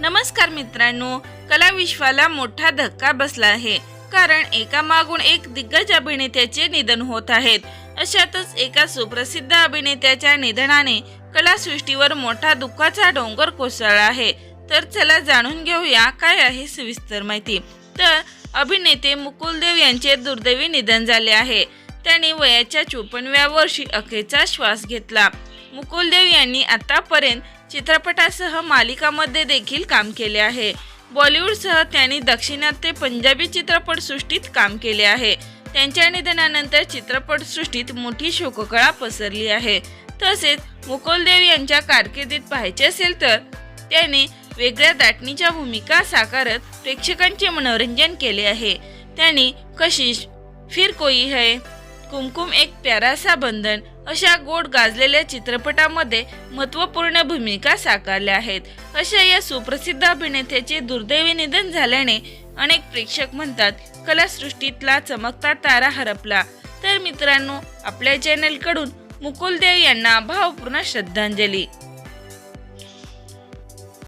नमस्कार मित्रांनो कला विश्वाला मोठा धक्का बसला आहे. कारण एका मागून एक दिग्गज अभिनेत्याचे निधन होत आहेत. अशातच एका सुप्रसिद्ध अभिनेत्याच्या निधनाने कलासृष्टीवर मोठा दुःखाचा डोंगर कोसळला आहे. तर चला जाणून घेऊया काय आहे सविस्तर माहिती. तर अभिनेते मुकुलदेव यांचे दुर्दैवी निधन झाले आहे. त्यांनी वयाच्या चोपन्नव्या वर्षी अखेरचा श्वास घेतला. मुकुलदेव यांनी आतापर्यंत चित्रपटासह मालिकामध्ये देखील काम केले आहे. बॉलिवूडसह त्यांनी दक्षिणात्य पंजाबी चित्रपटसृष्टीत काम केले आहे. त्यांच्या निधनानंतर चित्रपटसृष्टीत मोठी शोककळा पसरली आहे. तसेच मुकुलदेव यांच्या कारकिर्दीत पाहायचे असेल तर त्यांनी वेगळ्या दाटणीच्या भूमिका साकारत प्रेक्षकांचे मनोरंजन केले आहे. त्यांनी कशिश फिर कोई है? कुमकुम एक प्यारासा बंधन अशा गोड गाजलेल्या चित्रपटामध्ये महत्त्वपूर्ण भूमिका साकारल्या आहेत. अशा या सुप्रसिद्ध अभिनेत्याचे दुर्दैवी निधन झाल्याने अनेक प्रेक्षक म्हणतात कलासृष्टीतला चमकता तारा हरपला. तर मित्रांनो आपल्या चॅनलकडून मुकुल देव यांना भावपूर्ण श्रद्धांजली.